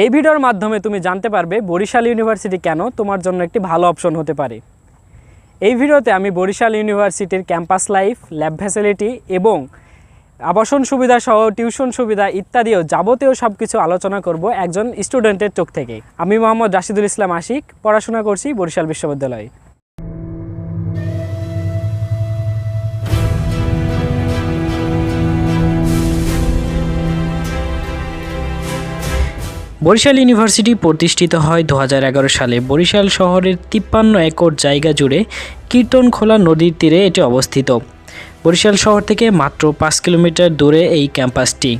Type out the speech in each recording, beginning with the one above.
এই ভিডিওর মাধ্যমে তুমি জানতে পারবে বরিশাল ইউনিভার্সিটি কেন তোমার জন্য একটি ভালো অপশন হতে পারে। এই ভিডিওতে আমি বরিশাল ইউনিভার্সিটির ক্যাম্পাস লাইফ, ল্যাব ফ্যাসিলিটি এবং আবাসন সুবিধা সহ টিউশন সুবিধা ইত্যাদিও যাবতীয় সব কিছু আলোচনা করব একজন স্টুডেন্টের চোখ থেকে। আমি মোহাম্মদ রাশিদুল ইসলাম আশিক, পড়াশোনা করছি বরিশাল বিশ্ববিদ্যালয়ে। বরিশাল ইউনিভার্সিটি প্রতিষ্ঠিত হয় দু হাজার এগারো সালে। বরিশাল শহরের তিপ্পান্ন একর জায়গা জুড়ে কীর্তনখোলা নদীর তীরে এটি অবস্থিত। বরিশাল শহর থেকে মাত্র পাঁচ কিলোমিটার দূরে এই ক্যাম্পাসটি।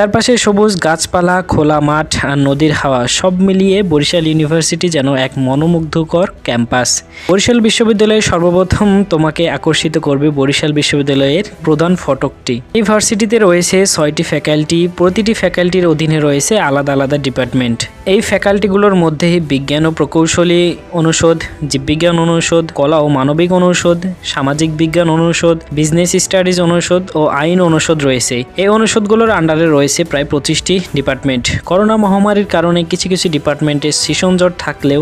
চারপাশে সবুজ গাছপালা, খোলা মাঠ আর নদীর হাওয়া সব মিলিয়ে বরিশাল ইউনিভার্সিটি যেন এক মনোমুগ্ধকর ক্যাম্পাস। বরিশাল বিশ্ববিদ্যালয়ে সর্বপ্রথম তোমাকে আকর্ষিত করবে বরিশাল বিশ্ববিদ্যালয়ের প্রধান ফটকটি। ইউনিভার্সিটিতে রয়েছে ছয়টি ফ্যাকাল্টি, প্রতিটি ফ্যাকাল্টির অধীনে রয়েছে আলাদা আলাদা ডিপার্টমেন্ট। এই ফ্যাকাল্টিগুলোর মধ্যে বিজ্ঞান ও প্রকৌশলী অনুষদ, জীববিজ্ঞান অনুষদ, কলা ও মানবিক অনুষদ, সামাজিক বিজ্ঞান অনুষদ, বিজনেস স্টাডিজ অনুষদ ও আইন অনুষদ রয়েছে। এই অনুষদগুলোর আন্ডারে রয়েছে প্রায় পঁচিশটি ডিপার্টমেন্ট। করোনা মহামারীর কারণে কিছু কিছু ডিপার্টমেন্টে সেশন জট থাকলেও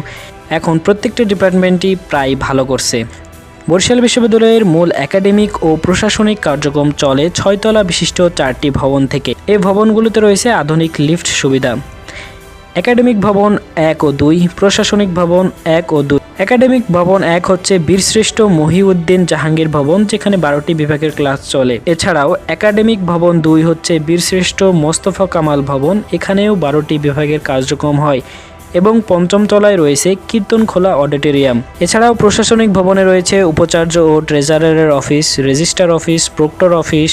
এখন প্রত্যেকটি ডিপার্টমেন্টই প্রায় ভালো করছে। বরিশাল বিশ্ববিদ্যালয়ের মূল একাডেমিক ও প্রশাসনিক কার্যক্রম চলে ছয়তলা বিশিষ্ট চারটি ভবন থেকে। এই ভবনগুলোতে রয়েছে আধুনিক লিফট সুবিধা। একাডেমিক ভবন এক ও দুই, প্রশাসনিক ভবন এক ও দুই। একাডেমিক ভবন এক হচ্ছে বীরশ্রেষ্ঠ মহিউদ্দিন জাহাঙ্গীর ভবন, যেখানে বারোটি বিভাগের ক্লাস চলে। এছাড়াও একাডেমিক ভবন দুই হচ্ছে বীরশ্রেষ্ঠ মোস্তফা কামাল ভবন, এখানেও বারোটি বিভাগের কার্যক্রম হয় এবং পঞ্চম তলায় রয়েছে কীর্তনখোলা অডিটোরিয়াম। এছাড়াও প্রশাসনিক ভবনে রয়েছে উপাচার্য ও ট্রেজারারের office registrar office, proctor office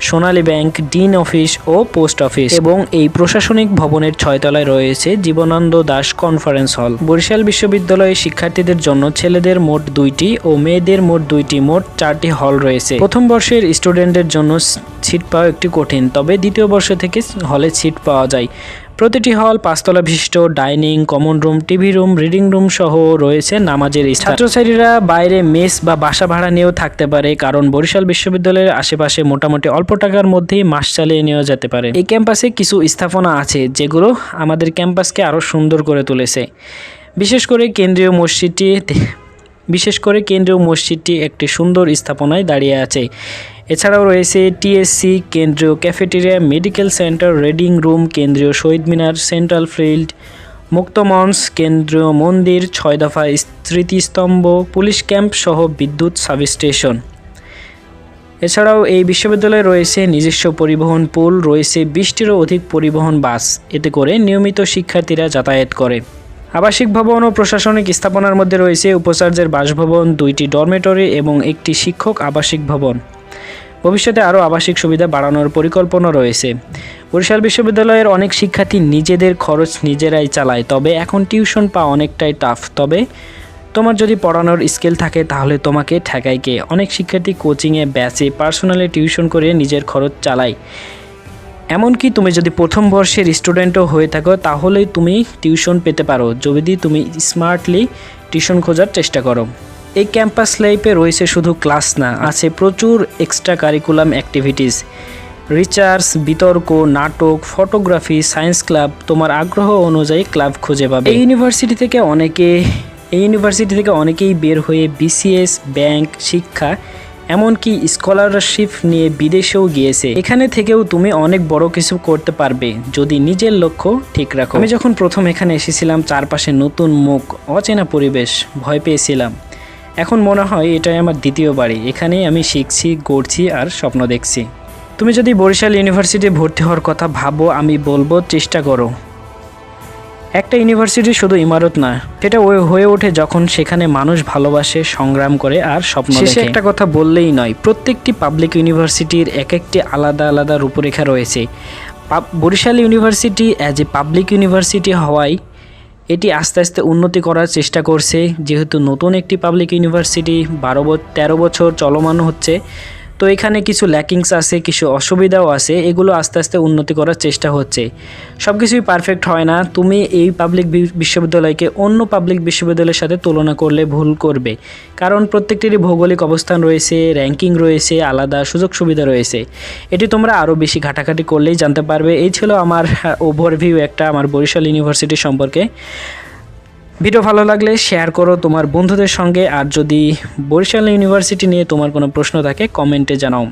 Sonali bank, dean office ও পোস্ট অফিস এবং এই প্রশাসনিক ভবনের ছয়তলায় রয়েছে জীবনানন্দ দাস কনফারেন্স হল। বরিশাল বিশ্ববিদ্যালয়ে শিক্ষার্থীদের জন্য ছেলেদের মোট দুইটি ও মেয়েদের মোট দুইটি মোট চারটি হল রয়েছে। প্রথম বর্ষের স্টুডেন্টদের জন্য সিট পাওয়া একটি কঠিন, তবে দ্বিতীয় বর্ষ থেকে হলে সিট পাওয়া যায়। প্রতিটি হল, পাঁচতলা বিশিষ্ট dining, common room, TV room, reading room সহ রয়েছে নামাজের। ছাত্রছাত্রীরা বাইরে মেস বা বাসা ভাড়া নিয়েও থাকতে পারে, কারণ বরিশাল বিশ্ববিদ্যালয়ের আশেপাশে মোটামুটি অল্প টাকার মধ্যেই মাস চালিয়ে নেওয়া যেতে পারে। এই ক্যাম্পাসে কিছু স্থাপনা আছে, যেগুলো আমাদের ক্যাম্পাসকে আরও সুন্দর করে তুলেছে। বিশেষ করে কেন্দ্রীয় মসজিদটি, বিশেষ করে কেন্দ্রীয় মসজিদটি একটি সুন্দর স্থাপনায় দাঁড়িয়ে আছে। এছাড়াও রয়েছে টিএসসি কেন্দ্রীয় cafeteria medical centre reading room কেন্দ্রীয় শহীদ মিনার সেন্ট্রাল ফিল্ড মুক্তমঞ্চ কেন্দ্রীয় মন্দির, ছয় দফা স্মৃতিস্তম্ভ, পুলিশ ক্যাম্প সহ বিদ্যুৎ সাবস্টেশন এছাড়াও এই বিশ্ববিদ্যালয়ে রয়েছে নিজস্ব পরিবহন পুল রয়েছে বিশটিরও অধিক পরিবহন বাস। এতে করে নিয়মিত শিক্ষার্থীরা যাতায়াত করে। আবাসিক ভবন ও প্রশাসনিক স্থাপনার মধ্যে রয়েছে উপাচার্যের বাসভবন, দুইটি ডরমেটরি এবং একটি শিক্ষক আবাসিক ভবন। ভবিষ্যতে আরও আবাসিক সুবিধা বাড়ানোর পরিকল্পনা রয়েছে। বরিশাল বিশ্ববিদ্যালয়ের অনেক শিক্ষার্থী নিজেদের খরচ নিজেরাই চালায়, তবে এখন টিউশন পাওয়া অনেকটাই টাফ তবে তোমার যদি পড়ানোর স্কিল থাকে, তাহলে তোমাকে ঠেকায় কে? অনেক শিক্ষার্থী কোচিংয়ে ব্যাচে পার্সোনালি টিউশন করে নিজের খরচ চালায়। এমনকি তুমি যদি প্রথম বর্ষের স্টুডেন্টও হয়ে থাকো তাহলেই তুমি টিউশন পেতে পারো। যদি তুমি স্মার্টলি টিউশন খোঁজার চেষ্টা করো। এই ক্যাম্পাস লাইফে রয়েছে শুধু ক্লাস না, আছে প্রচুর এক্সট্রা কারিকুলাম অ্যাক্টিভিটিস রিচার্জ বিতর্ক, নাটক ফটোগ্রাফি সায়েন্স ক্লাব তোমার আগ্রহ অনুযায়ী ক্লাব খুঁজে পাবে। এই ইউনিভার্সিটি থেকে অনেকে, এই ইউনিভার্সিটি থেকে অনেকেই বের হয়ে বিসিএস ব্যাংক শিক্ষা, এমনকি স্কলারশিপ নিয়ে বিদেশেও গিয়েছে। এখানে থেকেও তুমি অনেক বড় কিছু করতে পারবে, যদি নিজের লক্ষ্য ঠিক রাখো। আমি যখন প্রথম এখানে এসেছিলাম, চারপাশে নতুন মুখ, অচেনা পরিবেশ, ভয় পেয়েছিলাম। এখন মনে হয় এটাই আমার দ্বিতীয় বাড়ি। এখানেই আমি শিখছি গড়ছি আর স্বপ্ন দেখছি। তুমি যদি বরিশাল ইউনিভার্সিটি ভর্তি হওয়ার কথা ভাবো আমি বলব চেষ্টা করো। একটা ইউনিভার্সিটি শুধু ইমারত না সেটা ওই হয়ে ওঠে যখন সেখানে মানুষ ভালোবাসে সংগ্রাম করে আর স্বপ্ন শেষে একটা কথা বললেই নয় প্রত্যেকটি পাবলিক ইউনিভার্সিটির এক একটি আলাদা আলাদা রূপরেখা রয়েছে। Barishal university as a public university হওয়ায় এটি আস্তে আস্তে উন্নতি করার চেষ্টা করছে। যেহেতু নতুন একটি পাবলিক ইউনিভার্সিটি বারো তেরো বছর চলমান হচ্ছে তো এখানে কিছু ল্যাকিংস আছে, কিছু অসুবিধাও আছে, এগুলো আস্তে আস্তে উন্নতি করার চেষ্টা হচ্ছে। সব কিছুই পারফেক্ট হয় না, তুমি এই পাবলিক বিশ্ববিদ্যালয়কে অন্য পাবলিক বিশ্ববিদ্যালয়ের সাথে তুলনা করলে ভুল করবে। কারণ প্রত্যেকটিরই ভৌগোলিক অবস্থান রয়েছে র্যাঙ্কিং রয়েছে, আলাদা সুযোগ সুবিধা রয়েছে। এটি তোমরা আরও বেশি ঘাটাঘাটি করলেই জানতে পারবে। এই ছিল আমার ওভারভিউ একটা আমার বরিশাল ইউনিভার্সিটি সম্পর্কে। ভিডিও ভালো লাগলে শেয়ার করো তোমার বন্ধুদের সঙ্গে, আর যদি বরিশাল ইউনিভার্সিটি নিয়ে তোমার কোনো প্রশ্ন থাকে কমেন্টে জানাও।